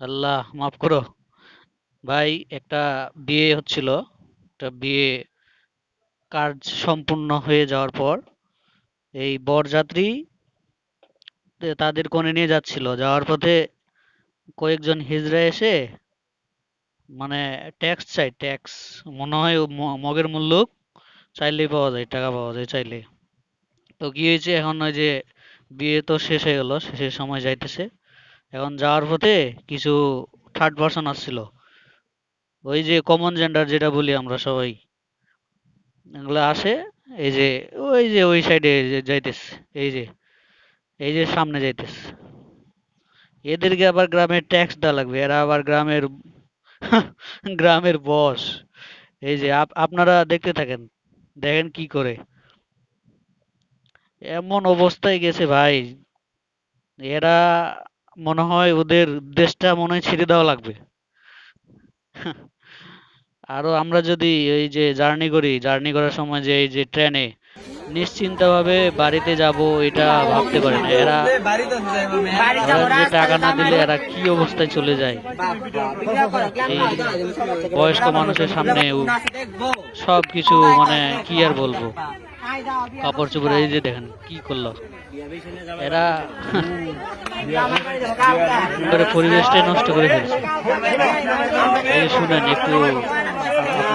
আল্লাহ, মাফ করো। ভাই, একটা বিয়ে হচ্ছিল। একটা বিয়ে কাজ সম্পূর্ণ হয়ে যাওয়ার পর এই বরযাত্রী তাদের কোণে নিয়ে যাচ্ছিল। যাওয়ার পথে কয়েকজন হিজড়া এসে মানে ট্যাক্স চাই, ট্যাক্স। মনে হয় মগের মূল্য চাইলেই পাওয়া যায়, টাকা পাওয়া যায় চাইলে তো কি হয়েছে? এখন ওই যে বিয়ে তো শেষ হয়ে গেল, শেষের সময় যাইতেছে। এখন যাওয়ার পথে কিছু থার্ড পার্সন আসছিল। ওই যে কমন জেন্ডার যেটা বলি আমরা সবাই, এগুলো আসে, এই যে, ওই যে ওই সাইডে যাইতেছে, এই যে এই যে সামনে যাইতেছে। এদেরকে আবার গ্রামের ট্যাক্স দেওয়া লাগবে, এরা আবার গ্রামের গ্রামের বস এই যে আপ- আপনারা দেখতে থাকেন, দেখেন কি করে। এমন অবস্থায় গেছে ভাই। এরা মনে হয় ওদের দেশটা মনে হয় ছেড়ে দেওয়া লাগবে। আরও আমরা যদি এই যে জার্নি করি, জার্নি করার সময় যে এই যে ট্রেনে নিশ্চিন্তভাবে বাড়িতে যাব, এটা ভাবতে পারে না। এরা যে টাকা না দিলে এরা কি অবস্থায় চলে যায়? বয়স্ক মানুষের সামনে সব কিছু মানে কি আর বলব? কাপড় চোপড় এই যে দেখেন, কি করল? এরা পরিবেশটাই নষ্ট করে ফেলছে। এই শুনেন, একটু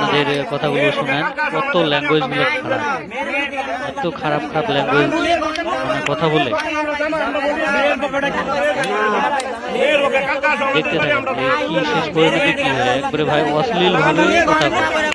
আপনাদের কথাগুলো শুনেন। কত ল্যাঙ্গুয়েজগুলো খারাপ। এত খারাপ খারাপ ল্যাঙ্গুয়েজ মানে কথা বলে। দেখতে থাকেন কি শেষ পরিণতি কি হয় একবারে ভাই অশ্লীল ভাবে কথা বলে।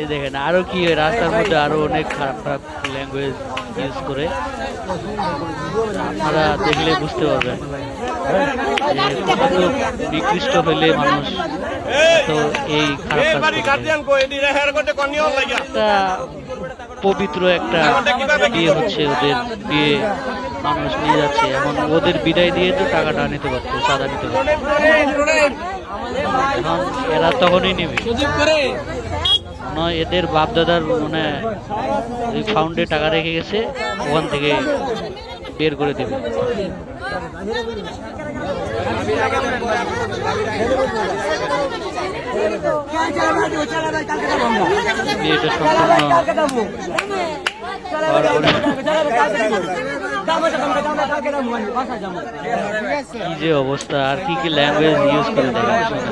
এই দেখেন আরও কি হয় রাস্তার মধ্যে আরও অনেক খারাপ খারাপ ল্যাঙ্গুয়েজ ইউজ করে। আপনারা দেখলে বুঝতে পারবেন কতটুকু হইলে মানুষ তো এই একটা পবিত্র একটা বিয়ে হচ্ছে ওদের বিয়ে মানুষ নিয়ে যাচ্ছে। এখন ওদের বিদায় দিয়ে তো টাকাটা নিতে পারতো চাঁদা নিতে পারতো। এরা তখনই নেবে। নয়, এদের বাপ দাদার মানে ওই ফাউন্ডে টাকা রেখে গেছে, ওখান থেকে বের করে দেবে। বিয়েটা সম্পূর্ণ কি যে অবস্থা আর কি কি ল্যাঙ্গুয়েজ ইউজ করে দেখেন শোনেন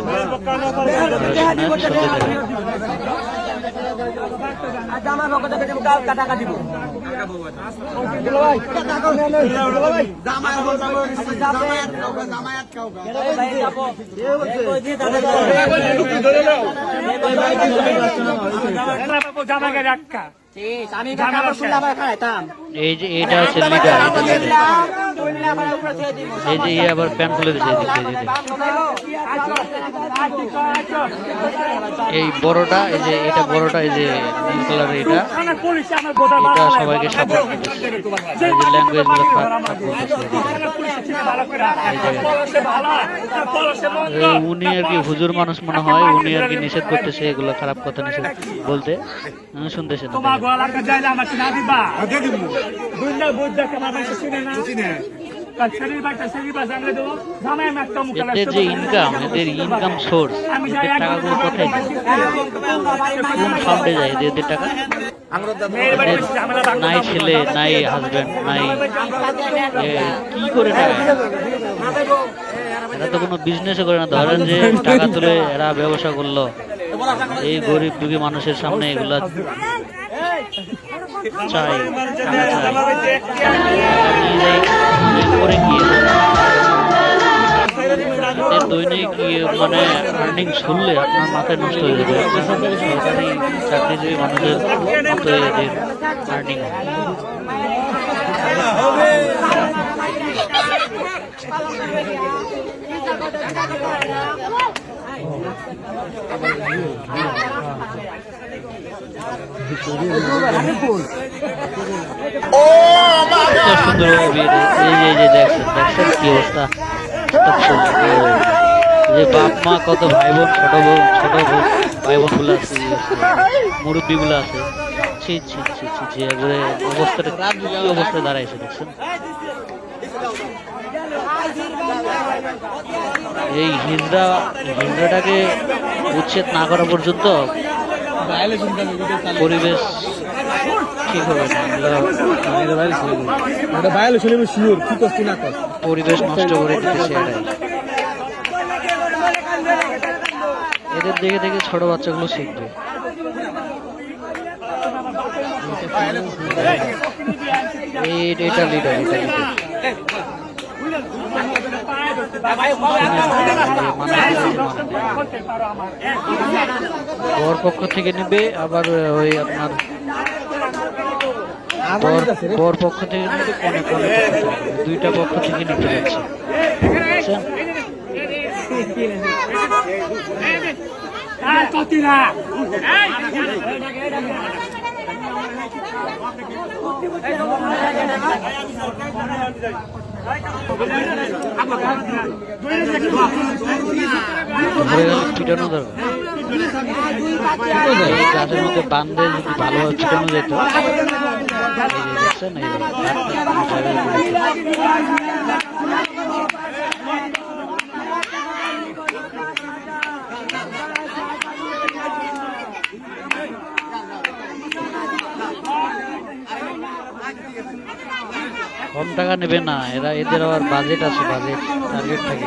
এই যে এটা হচ্ছে লিডার এই যে ইয়ে আবার প্যান্ট খুলে দিচ্ছে এদিকে এদিকে এই বড়টা এই যে এটা বড়টা এই যে নীল কালারের এটা। এটা সবাইকে সাপোর্ট করতেছে। এই যে ল্যাঙ্গুয়েজ উনি আর কি হুজুর মানুষ মনে হয় উনি আর কি নিষেধ করতেছে এগুলো খারাপ কথা নিষেধ বলতে। আমি শুনতেছেন না। এদের যে ইনকাম এদের ইনকাম সোর্স এদের টাকাগুলো কোথায় কোন ফান্ডে যায় এদের এদের টাকা নাই ছেলে নাই হাজবেন্ড নাই কি করে টাকা? এরা তো কোনো বিজনেস করে না। ধরেন যে টাকা তুলে এরা ব্যবসা করল এই গরিব দুঃখী মানুষের সামনে এগুলা চাই। করে দৈনিক ইয়ে মানে আর্নিং শুনলে আপনার মাথায় নষ্ট হয়ে যাবে। সরকারি চাকরিজীবী মানুষের মতো এদের আর্নিং কত বাপ মা কত ভাই বোন ছোট বোন ছোট বোন ভাই বোনগুলো আছে মুরব্বী গুলো আছে দাঁড়াইছে দেখছেন এই হিজড়া হিজড়াটাকে উচ্ছেদ না করা পর্যন্ত পরিবেশ হবে কি কর পরিবেশ নষ্ট করে দিতেছে এটাই। এদের দেখে দেখে ছোট বাচ্চাগুলো শিখবে। এই এটা লিডার এটা লিডার বর পক্ষ থেকে নেবে, আবার ওই আপনার বর পক্ষ থেকে নেবে কনে। দুইটা পক্ষ থেকে নিতে যাচ্ছে বুঝছেন গেলে পিটানো দরকার গাছের মধ্যে বান্ধে যদি ভালোভাবে পিটানো যেত দেখছেন কম টাকা নেবে না এরা এদের আবার বাজেট আছে বাজেট টার্গেট থাকে।